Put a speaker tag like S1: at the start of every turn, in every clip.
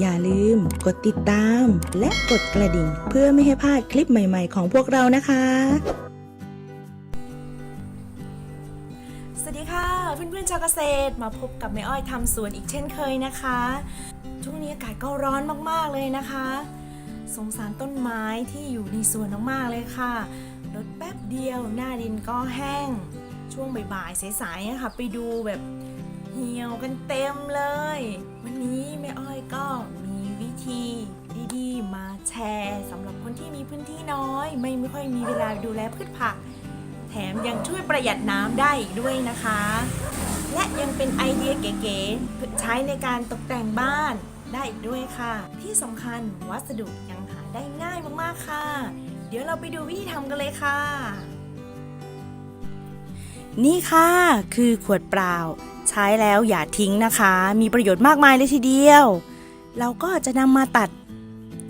S1: อย่าลืมกดติดตาม และกดกระดิ่ง เพื่อไม่ให้พลาดคลิปใหม่ๆ ของพวกเรานะคะ
S2: สวัสดีค่ะ เพื่อนๆชาวเกษตรมาพบกับแม่อ้อยทำสวนอีกเช่นเคยนะคะช่วงนี้อากาศก็ร้อนมากๆเลยนะคะ สงสารต้นไม้ที่อยู่ในสวนมากๆเลยค่ะรดแป๊บเดียวหน้าดินก็แห้ง ช่วงบ่ายๆสายๆอะคะไปดูแบบ เหี่ยวกันเต็มเลย วันนี้แม่อ้อยก็มีวิธีดีๆ มาแชร์สำหรับคนที่มีพื้นที่น้อย ไม่ไม่ค่อยมีเวลาดูแลพืชผัก แถมยังช่วยประหยัดน้ำได้อีกด้วยนะคะ และยังเป็นไอเดียเก๋ๆใช้ในการตกแต่งบ้านได้อีกด้วยค่ะ ที่สำคัญวัสดุยังหาได้ง่ายมากๆค่ะ เดี๋ยวเราไปดูวิธีทำกันเลยค่ะ นี่ค่ะ คือขวดเปล่า ใช้แล้วอย่าทิ้งนะคะ มีประโยชน์มากมายเลยทีเดียว เราก็จะนำมาตัด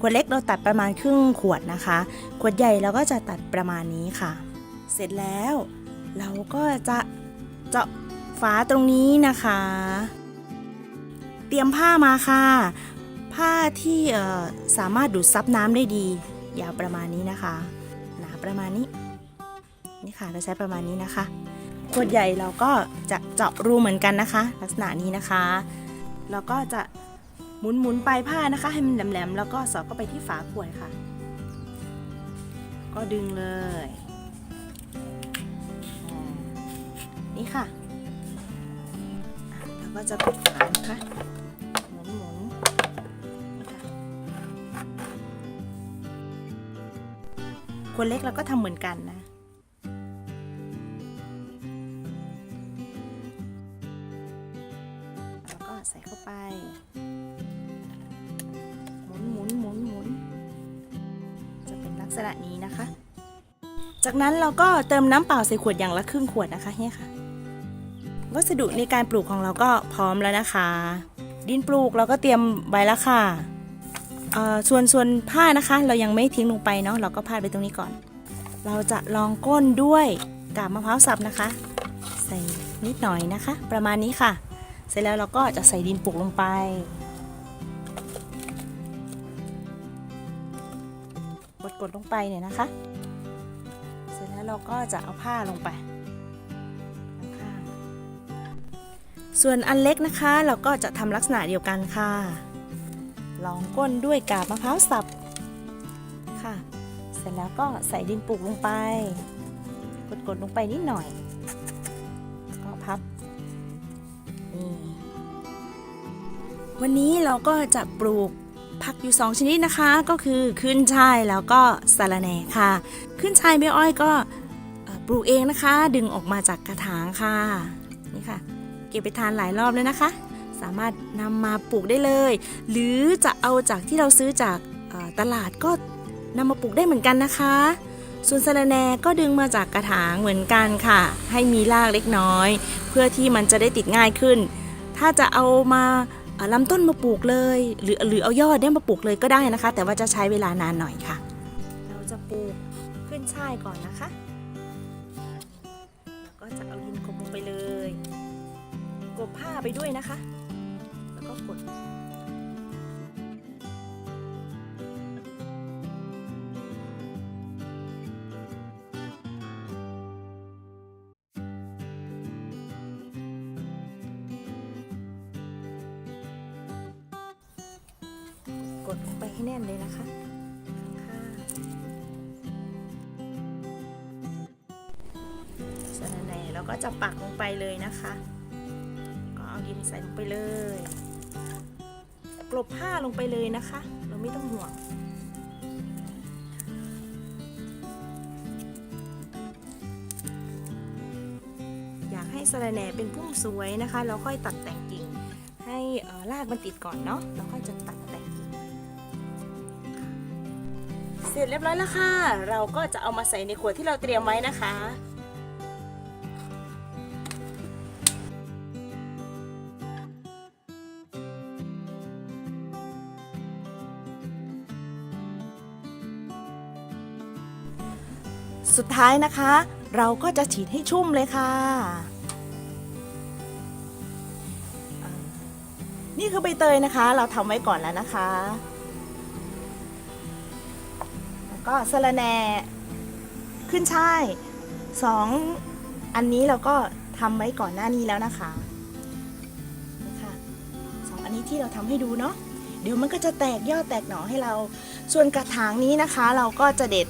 S2: ขวดเล็กเราตัดประมาณครึ่งขวดนะคะ ขวดใหญ่เราก็จะตัดประมาณนี้ค่ะ เสร็จแล้ว เราก็จะเจาะฝาตรงนี้นะคะ เตรียมผ้ามาค่ะ ผ้าที่สามารถดูดซับน้ำได้ดี ยาวประมาณนี้นะคะ หนาประมาณนี้ นี่ค่ะเราใช้ประมาณนี้นะคะ ขวดใหญ่เราก็จะเจาะรูเหมือนกันนะคะ ลักษณะนี้นะคะ แล้วก็จะหมุนหมุนปลายผ้านะคะ ให้มันแหลมๆแล้วก็สอดเข้าไปที่ฝาขวดค่ะ ก็ดึงเลย นี่ค่ะแล้วก็จะปิดฝานะคะหมุนหมุนนี่ค่ะคนเล็กเราก็ทำเหมือนกันนะ ส่เข้าไป หมุนหมุนหมุนหมุนจะเป็นลักษณะนี้นะคะ จากนั้นเราก็เติมน้ำเปล่าใส่ขวดอย่างละครึ่งขวดนะคะเนี่ยค่ะ วัสดุในการปลูกของเราก็พร้อมแล้วนะคะ ดินปลูกเราก็เตรียมไว้แล้วค่ะส่วนส่วนผ้านะคะเรายังไม่ทิ้งลงไปเนาะเราก็พาดไปตรงนี้ก่อน เราจะลองก้นด้วยกาบมะพร้าวสับนะคะ ใส่นิดหน่อยนะคะ ประมาณนี้ค่ะ เสร็จแล้วเราก็จะใส่ดินปลูกลงไป กดๆลงไปเนี่ยนะคะ เสร็จแล้วเราก็จะเอาผ้าลงไป ส่วนอันเล็กนะคะเราก็จะทำลักษณะเดียวกันค่ะ ลองก้นด้วยกาบมะพร้าวสับค่ะ เสร็จแล้วก็ใส่ดินปลูกลงไป กดๆลงไปนิดหน่อย วันนี้เราก็จะปลูกผักอยู่ 2 ชนิดนะคะ ก็คือขึ้นช่ายแล้วก็สะระแหน่ค่ะ ขึ้นช่ายแม่อ้อยก็ปลูกเองนะคะ ดึงออกมาจากกระถางค่ะนี่ค่ะ เก็บไปทานหลายรอบแล้วนะคะ สามารถนำมาปลูกได้เลย หรือจะเอาจากที่เราซื้อจากตลาดก็นำมาปลูกได้เหมือนกันนะคะ ส่วนสะระแหน่ก็ดึงมาจากกระถางเหมือนกันค่ะ ให้มีรากเล็กน้อย เพื่อที่มันจะได้ติดง่ายขึ้น ถ้าจะเอามาลำต้นมาปลูกเลย หรือหรือเอายอดเนี่ยมาปลูกเลยก็ได้นะคะ แต่ว่าจะใช้เวลานานหน่อยค่ะ เราจะปลูกขึ้นช่ายก่อนนะคะแล้วก็จะเอาดินกลบลงไปเลย กบผ้าไปด้วยนะคะ แล้วก็กด กดลงไปให้แน่นเลยนะคะค่ะสะระแหน่แล้วก็จะปักลงไปเลยนะคะ ก็เอาดินใส่ลงไปเลยกลบผ้าลงไปเลยนะคะ เราไม่ต้องห่วงอยากให้สะระแหน่เป็นพุ่มสวยนะคะ เราค่อยตัดแต่งกิ่ง ให้รากมันติดก่อนเนาะแล้วค่อยจะตัดแต่งกิ่ง เสร็จเรียบร้อยแล้วค่ะ เราก็จะเอามาใส่ในขวดที่เราเตรียมไว้นะคะ สุดท้ายนะคะ เราก็จะฉีดให้ชุ่มเลยค่ะ นี่คือใบเตยนะคะ เราทำไว้ก่อนแล้วนะคะ ก็สะระแหน่ขึ้นช่ายสองอันนี้เราก็ทำไว้ก่อนหน้านี้แล้วนะคะนี่ค่ะสองอันนี้ที่เราทำให้ดูเนาะเดี๋ยวมันก็จะแตกยอดแตกหน่อให้เรา ส่วนกระถางนี้นะคะ เราก็จะเด็ด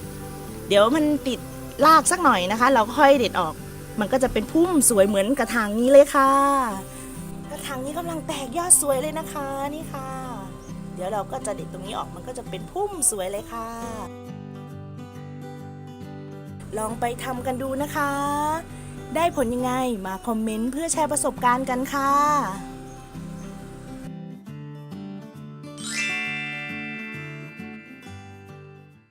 S2: เดี๋ยวมันติดรากสักหน่อยนะคะ เราก็ค่อยเด็ดออก มันก็จะเป็นพุ่มสวยเหมือนกระถางนี้เลยค่ะ กระถางนี้กำลังแตกยอดสวยเลยนะคะนี่ค่ะ เดี๋ยวเราก็จะเด็ดตรงนี้ออกมันก็จะเป็นพุ่มสวยเลยค่ะ ลองไปทำกันดูนะคะ ได้ผลยังไงมาคอมเมนต์เพื่อแชร์ประสบการณ์กันค่ะ